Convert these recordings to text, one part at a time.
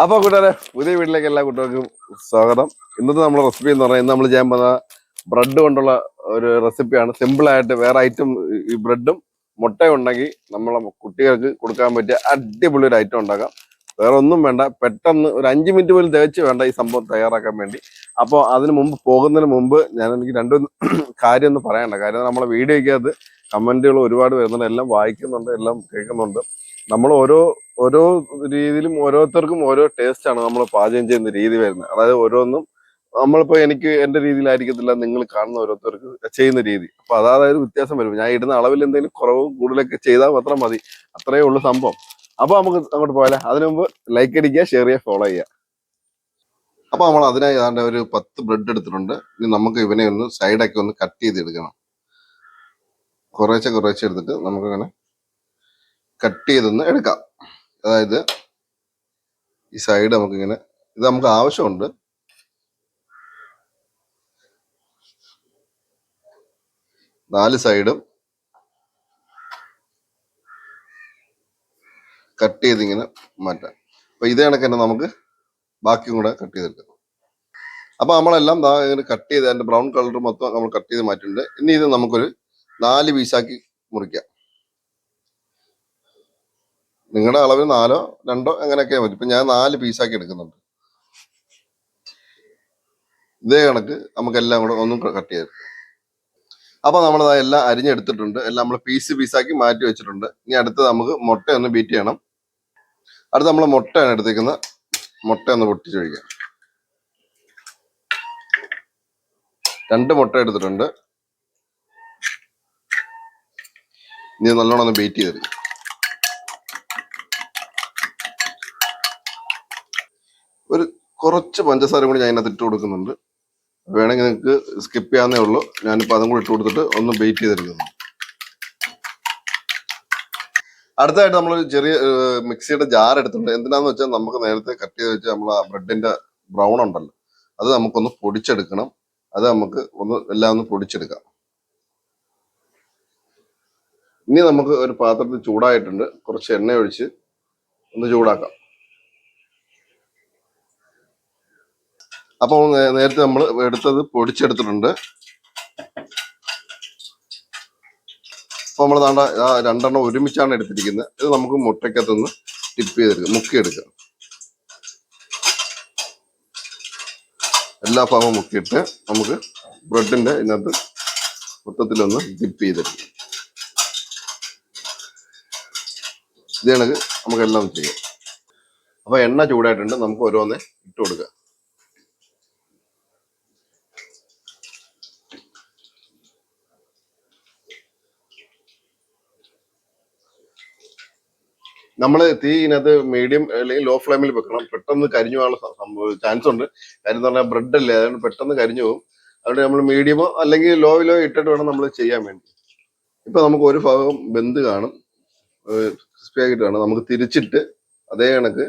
അപ്പൊ കൂട്ടുകാരെ പുതിയ വീട്ടിലേക്ക് എല്ലാ കുട്ടികൾക്കും സ്വാഗതം. ഇന്നത്തെ നമ്മുടെ റെസിപ്പി എന്ന് പറഞ്ഞാൽ നമ്മൾ ചെയ്യാൻ പോകുന്ന ബ്രെഡ് കൊണ്ടുള്ള ഒരു റെസിപ്പിയാണ് സിമ്പിൾ ആയിട്ട് വേറെ ഐറ്റം ഈ ബ്രെഡും മുട്ടയും ഉണ്ടെങ്കിൽ നമ്മളെ കുട്ടികൾക്ക് കൊടുക്കാൻ പറ്റിയ അടിപൊളി ഒരു ഐറ്റം ഉണ്ടാക്കാം. വേറെ ഒന്നും വേണ്ട പെട്ടെന്ന് ഒരു അഞ്ച് മിനിറ്റ് പോലും തികച്ച് വേണ്ട ഈ സംഭവം തയ്യാറാക്കാൻ വേണ്ടി. അപ്പോൾ അതിന് മുമ്പ് പോകുന്നതിന് മുമ്പ് ഞാൻ എനിക്ക് രണ്ടു കാര്യം ഒന്ന് പറയണ്ട കാര്യം നമ്മളെ വീഡിയോയ്ക്കകത്ത് കമന്റുകൾ ഒരുപാട് വരുന്നുണ്ട് എല്ലാം വായിക്കുന്നുണ്ട് എല്ലാം കേൾക്കുന്നുണ്ട്. നമ്മൾ ഓരോ ഓരോ രീതിയിലും ഓരോരുത്തർക്കും ഓരോ ടേസ്റ്റ് ആണ് നമ്മൾ പാചകം ചെയ്യുന്ന രീതി വരുന്നത്. അതായത് ഓരോന്നും നമ്മളിപ്പോ എനിക്ക് എന്റെ രീതിയിലായിരിക്കത്തില്ല നിങ്ങൾ കാണുന്ന ഓരോരുത്തർക്ക് ചെയ്യുന്ന രീതി. അപ്പൊ അതായത് വ്യത്യാസം വരും ഞാൻ ഇടുന്ന അളവിൽ എന്തെങ്കിലും കുറവ് കൂടുതലൊക്കെ ചെയ്താൽ മാത്രം മതി. അത്രയേ ഉള്ളൂ സംഭവം. അപ്പൊ നമുക്ക് അങ്ങോട്ട് പോയാലേ. അതിനു മുമ്പ് ലൈക്ക് അടിക്കുക ഷെയർ ചെയ്യുക ഫോളോ ചെയ്യുക. അപ്പൊ നമ്മൾ അതിനായി ഏതാണ്ട് ഒരു പത്ത് ബ്രെഡ് എടുത്തിട്ടുണ്ട്. ഇനി നമുക്ക് ഇവനെ ഒന്ന് സൈഡൊക്കെ ഒന്ന് കട്ട് ചെയ്ത് എടുക്കണം കുറേശ്ശെ കുറേശ്ശെ എടുത്തിട്ട് നമുക്കങ്ങനെ കട്ട് ചെയ്തൊന്ന് എടുക്കാം. അതായത് ഈ സൈഡ് നമുക്കിങ്ങനെ ഇത് നമുക്ക് ആവശ്യമുണ്ട്. നാല് സൈഡും കട്ട് ചെയ്തിങ്ങനെ മാറ്റാം. അപ്പൊ ഇതേ കണക്ക് തന്നെ നമുക്ക് ബാക്കിയും കൂടെ കട്ട് ചെയ്തെടുക്കാം. അപ്പൊ നമ്മളെല്ലാം ഇങ്ങനെ കട്ട് ചെയ്ത് അതിന്റെ ബ്രൗൺ കളർ മൊത്തം നമ്മൾ കട്ട് ചെയ്ത് മാറ്റിയിട്ടുണ്ട്. ഇനി ഇത് നമുക്കൊരു നാല് പീസാക്കി മുറിക്കാം. നിങ്ങളുടെ അളവിൽ നാലോ രണ്ടോ അങ്ങനെയൊക്കെ മതി ഇപ്പൊ ഞാൻ നാല് പീസാക്കി എടുക്കുന്നുണ്ട്. ഇതേ കണക്ക് നമുക്ക് എല്ലാം കൂടെ ഒന്നും കട്ട് ചെയ്ത് അപ്പൊ നമ്മൾ എല്ലാം അരിഞ്ഞെടുത്തിട്ടുണ്ട്. എല്ലാം നമ്മൾ പീസ് പീസാക്കി മാറ്റി വെച്ചിട്ടുണ്ട്. ഇനി അടുത്ത് നമുക്ക് മുട്ട ഒന്ന് ബീറ്റ് ചെയ്യണം. അടുത്ത് നമ്മൾ മുട്ടയാണ് എടുത്തേക്കുന്നത്. മുട്ട ഒന്ന് പൊട്ടിച്ചൊഴിക്കാം രണ്ട് മുട്ട എടുത്തിട്ടുണ്ട്. ഇനി നല്ലോണം ഒന്ന് ബീറ്റ് ചെയ്തെടുക്കാം ഒരു കുറച്ച് പഞ്ചസാര കൂടി ഞാൻ അതിനകത്ത് ഇട്ട് കൊടുക്കുന്നുണ്ട്. വേണമെങ്കിൽ നിങ്ങൾക്ക് സ്കിപ്പ് ചെയ്യാന്നേ ഉള്ളൂ. ഞാനിപ്പോൾ അതും കൂടി ഇട്ട് കൊടുത്തിട്ട് ഒന്ന് ബെയിറ്റ് ചെയ്തെടുക്കുന്നു. അടുത്തായിട്ട് നമ്മളൊരു ചെറിയ മിക്സിയുടെ ജാർ എടുത്തിട്ടുണ്ട്. എന്തിനാന്ന് വെച്ചാൽ നമുക്ക് നേരത്തെ കട്ട് ചെയ്ത് വെച്ചാൽ നമ്മൾ ആ ബ്രെഡിന്റെ ബ്രൗൺ ഉണ്ടല്ലോ. അത് നമുക്കൊന്ന് പൊടിച്ചെടുക്കണം. അത് നമുക്ക് ഒന്ന് എല്ലാം ഒന്ന് പൊടിച്ചെടുക്കാം. ഇനി നമുക്ക് ഒരു പാത്രത്തിൽ ചൂടായിട്ടുണ്ട്. കുറച്ച് എണ്ണ ഒഴിച്ച് ഒന്ന് ചൂടാക്കാം. അപ്പോൾ നേരത്തെ നമ്മൾ എടുത്തത് പൊടിച്ചെടുത്തിട്ടുണ്ട്. അപ്പോൾ നമ്മൾ താണ്ട രണ്ടെണ്ണം ഒരുമിച്ചാണ് എടുത്തിരിക്കുന്നത്. ഇത് നമുക്ക് മുട്ടയ്ക്കകത്തുനിന്ന് ടിപ്പ് ചെയ്തെടുക്കാം മുക്കിയെടുക്കാം. എല്ലാ ഭാഗവും മുക്കിയിട്ട് നമുക്ക് ബ്രെഡിന്റെ ഇതിനകത്ത് മൊത്തത്തിലൊന്ന് ഡിപ്പ് ചെയ്തെടുക്കാം. ഇത് നമുക്കെല്ലാം ചെയ്യാം. അപ്പോൾ എണ്ണ ചൂടായിട്ടുണ്ട് നമുക്ക് ഓരോന്നേ ഇട്ട് കൊടുക്കാം. നമ്മൾ തീ ഇതിനകത്ത് മീഡിയം അല്ലെങ്കിൽ ലോ ഫ്ലെയിമിൽ വെക്കണം. പെട്ടെന്ന് കരിഞ്ഞു പോകാനുള്ള ചാൻസ് ഉണ്ട്. കാര്യം എന്ന് പറഞ്ഞാൽ ബ്രെഡ് അല്ലേ? അതുകൊണ്ട് പെട്ടെന്ന് കരിഞ്ഞു പോകും. അതുകൊണ്ട് നമ്മൾ മീഡിയമോ അല്ലെങ്കിൽ ലോയിലോ ഇട്ടിട്ട് വേണം നമ്മൾ ചെയ്യാൻ വേണ്ടി. ഇപ്പൊ നമുക്ക് ഒരു ഭാഗം ബന്ധ് കാണും. ക്രിസ്പി ആക്കിയിട്ട് കാണും. നമുക്ക് തിരിച്ചിട്ട് അതേ കണക്ക്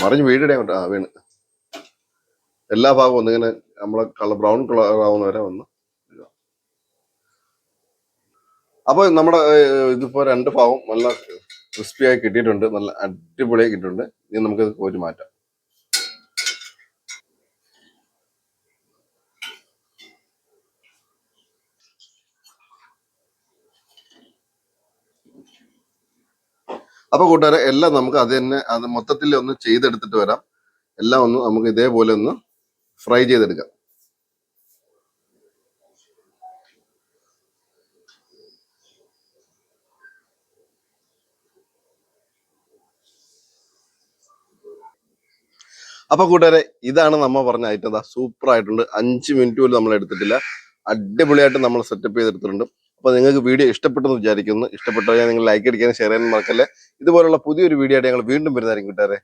മറിഞ്ഞ് വീടിടെ ആ വീണ്. എല്ലാ ഭാഗവും ഒന്നിങ്ങനെ നമ്മളെ കളർ ബ്രൗൺ കളർ ആവുന്ന വരെ ഒന്ന് അപ്പൊ നമ്മുടെ ഇതിപ്പോൾ ഇതിപ്പോ രണ്ട് ഭാഗം നല്ല ക്രിസ്പി ആയി കിട്ടിയിട്ടുണ്ട്. നല്ല അടിപൊളിയായി കിട്ടിയിട്ടുണ്ട്. ഇനി നമുക്ക് കോരി മാറ്റാം. അപ്പൊ കൂട്ടുകാരെ എല്ലാം നമുക്ക് അത് തന്നെ അത് മൊത്തത്തിൽ ഒന്ന് ചെയ്തെടുത്തിട്ട് വരാം. എല്ലാം ഒന്ന് നമുക്ക് ഇതേപോലെ ഒന്ന് ഫ്രൈ ചെയ്തെടുക്കാം. അപ്പൊ കൂട്ടുകാരെ ഇതാണ് നമ്മൾ പറഞ്ഞ ഐറ്റം ദാ സൂപ്പർ ആയിട്ടുണ്ട്. അഞ്ച് മിനിറ്റ് പോലും നമ്മൾ എടുത്തിട്ടില്ല. അടിപൊളിയായിട്ട് നമ്മൾ സെറ്റപ്പ് ചെയ്തെടുത്തിട്ടുണ്ട്. അപ്പൊ നിങ്ങൾക്ക് വീഡിയോ ഇഷ്ടപ്പെട്ടെന്ന് വിചാരിക്കുന്നു. ഇഷ്ടപ്പെട്ടാൽ നിങ്ങൾ ലൈക്ക് അടിക്കാനും ഷെയർ ചെയ്യാനും മറക്കല്ലേ. ഇതുപോലുള്ള പുതിയൊരു വീഡിയോ ആയിട്ട് ഞങ്ങൾ വീണ്ടും വരുന്നതായിരിക്കും കൂട്ടുകാരെ.